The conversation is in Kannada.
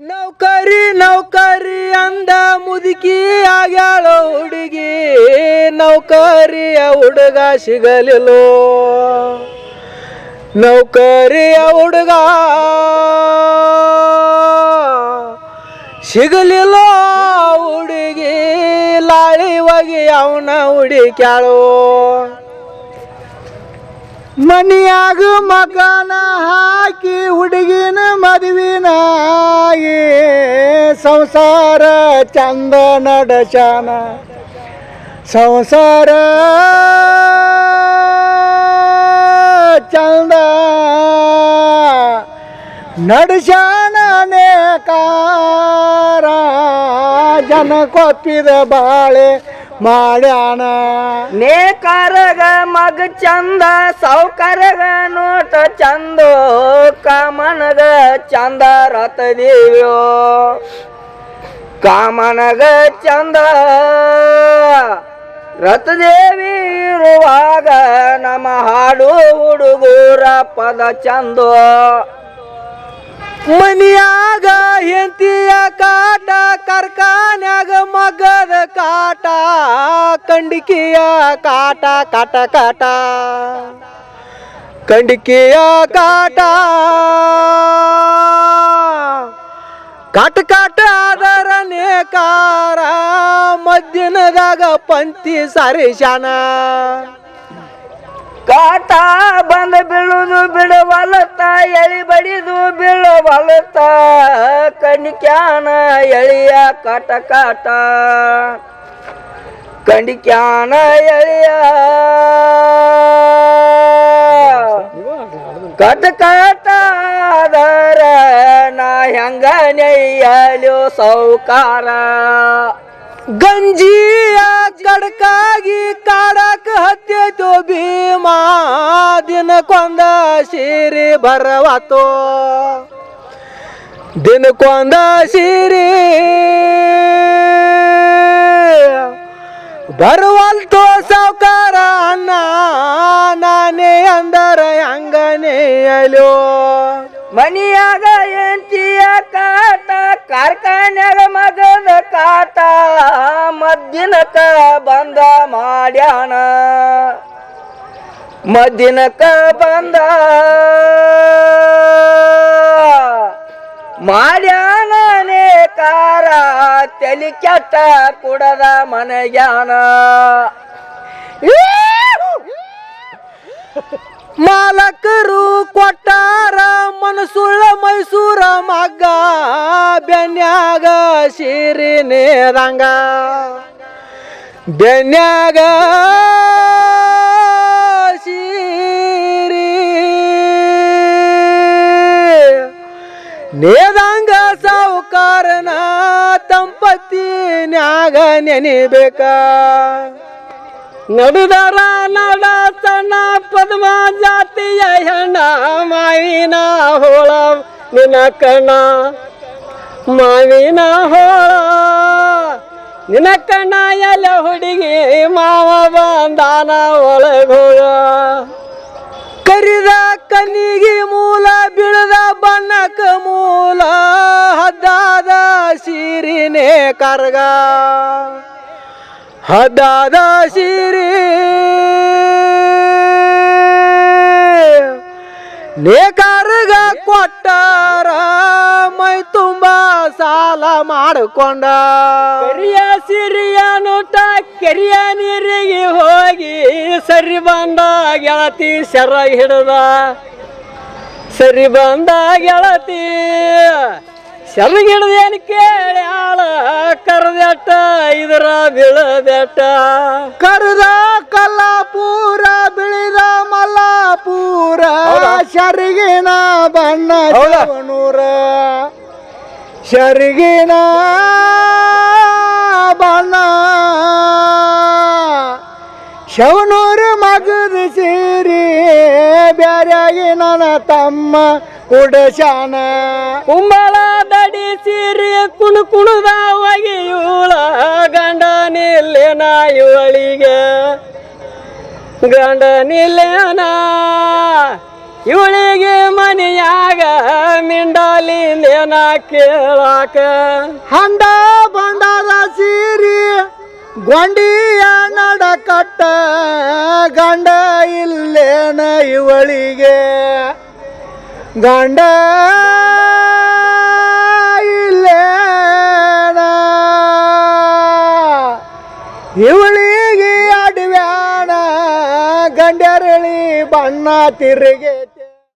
ನೌಕರಿ ನೌಕರಿ ಅಂದ ಮುದುಕಿ ಆಗ್ಯಾಳ ಹುಡುಗಿ. ನೌಕರಿಯ ಹುಡುಗ ಸಿಗಲಿಲ್ಲೋ. ನೌಕರಿಯ ಹುಡುಗ ಸಿಗಲಿಲ್ಲ ಹುಡುಗಿ. ಲಾಳಿ ಹೋಗಿ ಅವನ ಹುಡುಕ್ಯಾಳೋ. ಮನಿಯಾಗ ಮಗನ ಹಾಕಿ ಹುಡುಗಿನ ಮದುವಿನಾಗಿ ಸಂಸಾರ ಚಂದ ನಡಶಾನ ಸಂಸಾರ ಚಂದ ನಡಶಾನೇ ಕಾರ ಜನ ಕೊಪ್ಪಿದ ಬಾಳೆ ಮಾಡ್ಯಾನ. ನೇಕಾರಗ ಮಗ ಚಂದ, ಸಾವುಕಾರಗ ನೋಟ ಚಂದ, ಕಾಮನಗ ಚಂದ ರಥ ದೇವ್ಯೋ ಕಾಮನಗ ಚಂದ, ರಥದೇವಿ ಇರುವಾಗ ನಮ್ಮ ಹಾಡು ಹುಡುಗೂರ ಪದ ಚಂದ. ಮನಿಯಾಗ ಹೆಂತಿಯ ಕಾಟ, ಕಾರ್ಖಾನ್ಯಾಗ ಮಗದ ಕಾಟ, ಕಂಡಿಕೆಯ ಕಾಟ ಕಾಟ ಕಾಟ. ಕಂಡಿಕೆಯ ಕಾಟ. ಕಾಟ ಕಾಟ ಆದರ ನೇಕಾರ ಮಧ್ಯಾಹ್ನದಾಗ ಪಂಕ್ತಿ ಸರಿಶಾನ. ಕಾಟ ಬಂದ ಬೀಳುದು ಬಿಡವಲತ ಎಳಿ ಬಡಿದು ಬೀಳವಲತ ಕಣಿಕ್ಯಾನ ಎಳಿಯ ಕಾಟ ಕಾಟ ಕಂಡಿಕ್ಯಾನ ಎಳಿಯ ಕಟ ಕಾಟ ಅದರ ನಾ ಹೆಂಗ ನೆಯ್ಯಲು ಸೌಕಾರ ಗಂಜಿಯ ಕಡಕಾಗಿ ಕಾಡಕ ಹತ್ತೈತೋ ಭೀಮಾ, ದಿನಕ್ಕೊಂದ ಸೀರೆ ಬರವಾತೋ. ದಿನಕ್ಕೊಂದ ಸೀರೆ ಬರುವಲ್ತೋ ಸಾವುಕಾರ ಅನ್ನ ನಾನೇ ಅಂದರ ಹಂಗನೇ ಅಲೋ ಮನಿಯಾಗ ಎಂತಿಯ ಕಾಟ ಮಗದ ಕಾಟ ಮದ್ದಿನಕ ಬಂದ ಮಾಡ್ಯಾಣ ಮದ್ದಿನಕ ಬಂದ ಮಾಡ್ಯಾನೇ ಕಾರ ತಲಿ ಕೆಟ್ಟ ಕುಡದ ಮನೆಗ್ಯಾನ. ಮಾಲಕರು ಕೊಟ್ಟಾರ. ಮನಸುಳ್ಳ ಮೈಸೂರ ಮಗ್ಗ ಬೆನ್ಯಾಗ ಸಿರಿ ನೇರಂಗ. ಬೆನ್ಯಾಗ ಸೀರಿ ನೇದಂಗ ಸಾವುಕಾರನ ತಂಪತ್ತಿನ್ಯಾಗ ನೆನಿಬೇಕ? ನಡುದರ ನಡ ಸಣ್ಣ ಪದ್ಮ ಜಾತಿಯ ಹೆಣ, ಮಾವಿನ ಹೋಳ ನಿನ ಕಣ ಮಾವಿನ ಹೋಳ. ನಿನ ಕಣ ಎಲೆ ಹುಡುಗಿ, ಮಾವ ಬಂದಾನ ಒಳಗೋಳ. ಕರಿದ ಕಣ್ಣಿಗೆ ಮೂಲ, ಬಿಳದ ಬಣ್ಣಕ ಮೂಲ, ಹದ್ದಾದ ಸೀರಿನೇ ಕರ್ಗ. ಹದ್ದಾದ ಸಿರಿ. ನೇಕಾರಗ ಕೊಟ್ಟಾರ, ಮೈ ತುಂಬ ಸಾಲ ಮಾಡಿಕೊಂಡ. ಕರಿಯ ಸಿರಿಯ ನೋಟ, ಕೆರಿಯ ನೀರಿಗೆ ಹೋಗಿ ಸರಿ ಬಂದ ಗೆಳತಿ ಸೆರ ಹಿಡ್ದ ಸರಿ ಬಂದ ಗೆಳತಿ ಸೆರಗಿಡ್ದೇನು ಕೇಳಿ ಆಳ ಕರ್ದೆಟ್ಟ ಇದರ ಬೀಳದೆಟ್ಟ ಕರ್ದ ಕಲ್ಲಾಪುರ ಬಿಳಿದ ಮಲ್ಲಾಪುರ ಶರಿಗಿನ ಬಣ್ಣ ನೂರ ಶರಿಗಿನ ಬಣ್ಣ ಶವನೂರು ಮಗದ ಸೇರಿ ಬ್ಯಾರ್ಯಾಗಿ ನನ್ನ ತಮ್ಮ ಕುಡಶಾನ ಕುಂಬಳ ದಡಿ ಸೀರಿ ಕುಣು ಕುಣುದ ಒಗಿಯುಳ ಗಂಡ ನಿಲ್ಲೆನ ಇವಳಿಗೆ ಗಂಡ ನಿಲ್ಲೆನ ಇವಳಿಗೆ ಮನೆಯಾಗ ನಿಂಡಲಿಂದೇನ ಕೇಳಾಕ. ಹಂಡ ಬಂಡದ ಸೀರಿ ಗೊಂಡಿಯ ನಡಕಟ್ಟ ಗಂಡ ಇಲ್ಲೇನ ಇವಳಿಗೆ. ಗಂಡ ಇಲ್ಲೇನ? ಇವಳಿಗೆ ಅಡ್ವ್ಯಾಣ ಗಂಡರಳಿ ಬಣ್ಣ ತಿರುಗೇತಿ.